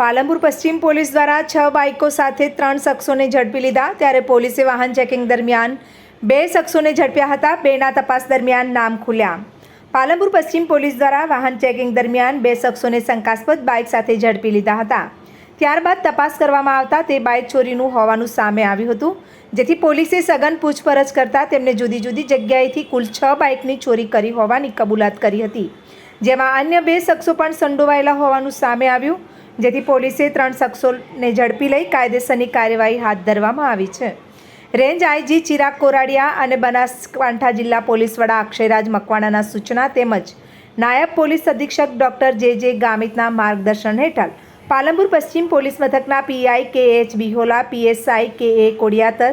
પાલનપુર પશ્ચિમ પોલીસ દ્વારા છ બાઇકો સાથે ત્રણ શખ્સોને ઝડપી લીધા, ત્યારે પોલીસે વાહન ચેકિંગ દરમિયાન બે શખ્સોને ઝડપ્યા હતા, બેના તપાસ દરમિયાન નામ ખુલ્યા. પાલનપુર પશ્ચિમ પોલીસ દ્વારા વાહન ચેકિંગ દરમિયાન બે શખ્સોને શંકાસ્પદ બાઇક સાથે ઝડપી લીધા હતા. ત્યારબાદ તપાસ કરવામાં આવતા તે બાઇક ચોરીનું હોવાનું સામે આવ્યું હતું, જેથી પોલીસે સઘન પૂછપરછ કરતાં તેમને જુદી જુદી જગ્યાએથી કુલ છ બાઇકની ચોરી કરી હોવાની કબૂલાત કરી હતી, જેમાં અન્ય બે શખ્સો પણ સંડોવાયેલા હોવાનું સામે આવ્યું. જેથી પોલીસે ત્રણ શખ્સોને ઝડપી લઈ કાયદેસરની કાર્યવાહી હાથ ધરવામાં આવી છે. રેન્જ આઈજી ચિરાગ કોરાડિયા અને બનાસકાંઠા જિલ્લા પોલીસ વડા અક્ષયરાજ મકવાણાના સૂચના તેમજ નાયબ પોલીસ અધિક્ષક ડોક્ટર જે જે ગામિતના માર્ગદર્શન હેઠળ પાલનપુર પશ્ચિમ પોલીસ મથકના પીઆઈ કે H Bihola, PSI K A Kodiyatar,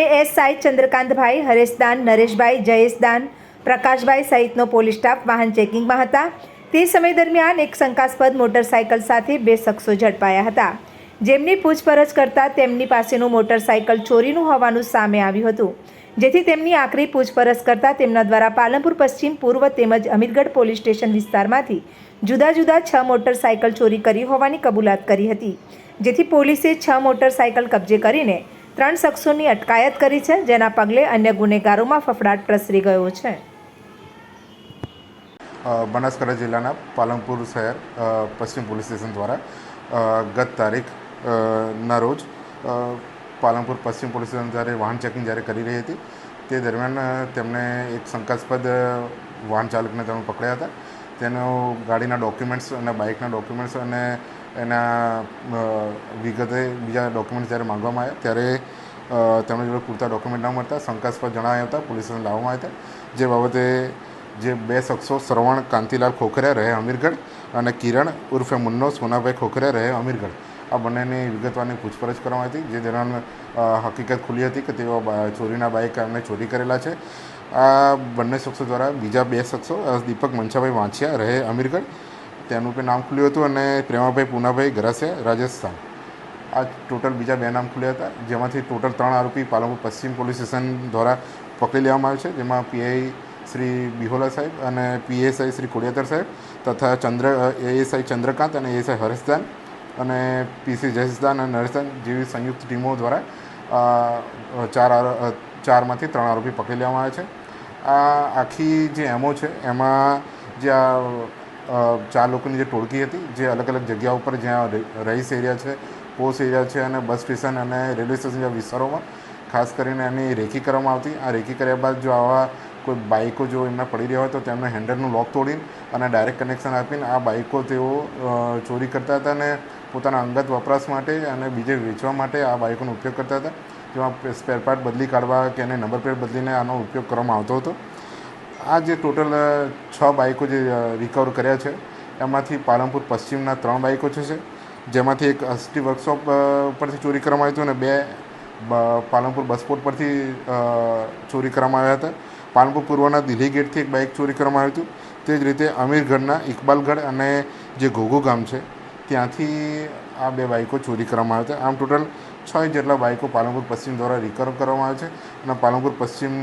ASI Chandrakantbhai, Hareshdan, Nareshbhai, Jayeshdan, Prakashbhai સહિતનો પોલીસ સ્ટાફ વાહન ચેકિંગમાં હતા. તે સમય દરમિયાન એક શંકાસ્પદ મોટરસાયકલ સાથે બે શખ્સો ઝડપાયા હતા. જેમની પૂછપરછ કરતાં તેમની પાસેનું મોટરસાયકલ ચોરીનું હોવાનું સામે આવ્યું હતું. જેથી તેમની આખરી પૂછપરછ કરતાં તેમના દ્વારા પાલનપુર પશ્ચિમ પૂર્વ તેમજ અમીરગઢ પોલીસ સ્ટેશન વિસ્તારમાંથી જુદા જુદા છ મોટરસાયકલ ચોરી કરી હોવાની કબૂલાત કરી હતી. જેથી પોલીસે છ મોટરસાયકલ કબજે કરીને ત્રણ શખ્સોની અટકાયત કરી છે, જેના પગલે અન્ય ગુનેગારોમાં ફફડાટ પ્રસરી ગયો છે. બનાસકાંઠા જિલ્લાના પાલનપુર શહેર પશ્ચિમ પોલીસ સ્ટેશન દ્વારા ગત તારીખ ના રોજ પાલનપુર પશ્ચિમ પોલીસ સ્ટેશન જ્યારે વાહન ચેકિંગ જ્યારે કરી રહી હતી, તે દરમિયાન તેમણે એક શંકાસ્પદ વાહન ચાલકને તમે પકડ્યા હતા. તેનો ગાડીના ડોક્યુમેન્ટ્સ અને બાઇકના ડોક્યુમેન્ટ્સ અને એના વિગતે બીજા ડોક્યુમેન્ટ્સ જ્યારે માંગવામાં આવ્યા, ત્યારે તેમણે જોડે પૂરતા ડોક્યુમેન્ટ ન મળતા, શંકાસ્પદ જણાવ્યા હતા, પોલીસ સ્ટેશન લાવવામાં આવ્યા હતા. જે બાબતે જે બે શખ્સો શ્રવણ, કાંતિલાલ ખોખરિયા રહે અમીરગઢ અને કિરણ ઉર્ફે મુન્નો, સોનાભાઈ ખોખરિયા રહે અમીરગઢ. આ બંનેની વિગતવારની પૂછપરછ કરવામાં હતી, જે દરમિયાન હકીકત ખુલી હતી કે તેઓ ચોરીના બાઇક એમને ચોરી કરેલા છે. આ બંને શખ્સો દ્વારા બીજા બે શખ્સો દીપક મનસાભાઈ વાંછિયા રહે અમીરગઢ. તેનું પણ નામ ખુલ્યું હતું અને પ્રેમાભાઈ પૂનાભાઈ ગરાસિયા રાજસ્થાન. આ ટોટલ બીજા બે નામ ખુલ્યા હતા, જેમાંથી ટોટલ ત્રણ આરોપી પાલનપુર પશ્ચિમ પોલીસ સ્ટેશન દ્વારા પકડી લેવામાં આવ્યા છે, જેમાં પીઆઈ શ્રી બિહોલા સાહેબ અને પીએસઆઈ શ્રી કોડિયાતર સાહેબ તથા ચંદ્ર, એએસઆઈ ચંદ્રકાંત અને એએસઆઈ હર્ષદાન અને પીસી જયસદાન અને નરસદાન જેવી સંયુક્ત ટીમો દ્વારા ચાર ચારમાંથી ત્રણ આરોપી પકડી લેવામાં આવ્યા છે. આ આખી જે એમઓ છે, એમાં જે આ ચાર લોકોની જે ટોળકી હતી, જે અલગ અલગ જગ્યા ઉપર જ્યાં રહીશ એરિયા છે, પોસ્ટ એરિયા છે અને બસ સ્ટેશન અને રેલવે સ્ટેશન જેવા વિસ્તારોમાં ખાસ કરીને એની રેકી કરવામાં આવતી. આ રેકી કર્યા બાદ જો આવા કોઈ બાઇકો જો એમના પડી રહ્યા હોય તો તેમના હેન્ડલનું લોક તોડીને અને ડાયરેક્ટ કનેક્શન આપીને આ બાઇકો તેઓ ચોરી કરતા હતા અને પોતાના અંગત વપરાશ માટે અને બીજે વેચવા માટે આ બાઇકોનો ઉપયોગ કરતા હતા. જેમાં સ્પેરપાર્ટ બદલી કાઢવા કે એને નંબર પ્લેટ બદલીને આનો ઉપયોગ કરવામાં આવતો હતો. આ જે ટોટલ છ બાઇકો જે રિકવર કર્યા છે, એમાંથી પાલનપુર પશ્ચિમના ત્રણ બાઇકો છે જેમાંથી એક અસ્ટી વર્કશોપ પરથી ચોરી કરવામાં આવ્યું હતું અને બ- પાલનપુર બસપોર્ટ પરથી ચોરી કરવામાં આવ્યા હતા. પાલનપુર પૂર્વના દિલ્હી ગેટથી એક બાઇક ચોરી કરવામાં આવ્યું હતું. તે જ રીતે અમીરગઢના ઇકબાલગઢ અને જે ઘોઘો ગામ છે, ત્યાંથી આ બે બાઇકો ચોરી કરવામાં આવ્યા હતા. આમ ટોટલ છ જેટલા બાઇકો પાલનપુર પશ્ચિમ દ્વારા રિકવર કરવામાં આવે છે અને પાલનપુર પશ્ચિમ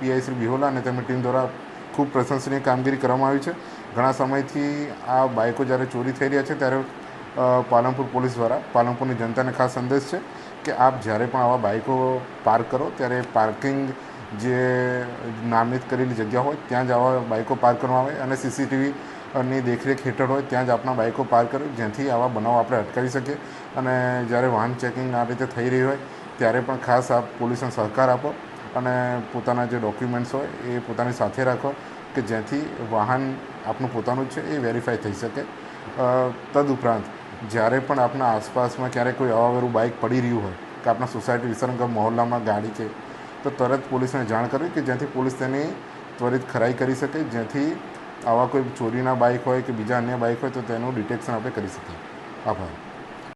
પીઆઈ શ્રી બિહોલા અને તેમની ટીમ દ્વારા ખૂબ પ્રશંસનીય કામગીરી કરવામાં આવી છે. ઘણા સમયથી આ બાઇકો જ્યારે ચોરી થઈ રહ્યા છે ત્યારે પાલનપુર પોલીસ દ્વારા, પાલનપુરની જનતાને ખાસ સંદેશ છે કે આપ જ્યારે પણ આવા બાઇકો પાર્ક કરો, ત્યારે પાર્કિંગ જે નામિત કરેલી જગ્યા હોય, ત્યાં જ આવા બાઇકો પાર્ક કરવામાં આવે અને સીસીટીવી ની દેખરેખ હેઠળ હોય, ત્યાં જ આપણા બાઇકો પાર્ક કરે, જેથી આવા બનાવ આપણે અટકાવી શકીએ. અને જ્યારે વાહન ચેકિંગ આ રીતે થઈ રહી હોય, ત્યારે પણ ખાસ આપ પોલીસને સહકાર આપો અને પોતાના જે ડોક્યુમેન્ટ્સ હોય, એ પોતાની સાથે રાખો કે જેથી વાહન આપનું પોતાનું છે, એ વેરીફાઈ થઈ શકે. તદુપરાંત, જ્યારે પણ આપણા આસપાસમાં ક્યારેક કોઈ અવાવેરું બાઇક પડી રહ્યું હોય, કે આપણા સોસાયટી વિસ્તારમાં મહોલ્લામાં ગાડી છે તો તરત પોલીસને જાણ કરવી કે જેથી પોલીસ તેની ત્વરિત ખરાઈ કરી શકે, જેથી આવા કોઈ ચોરીના બાઇક હોય કે બીજા અન્ય બાઇક હોય તો તેનું ડિટેક્શન આપણે કરી શકીએ. આભાર.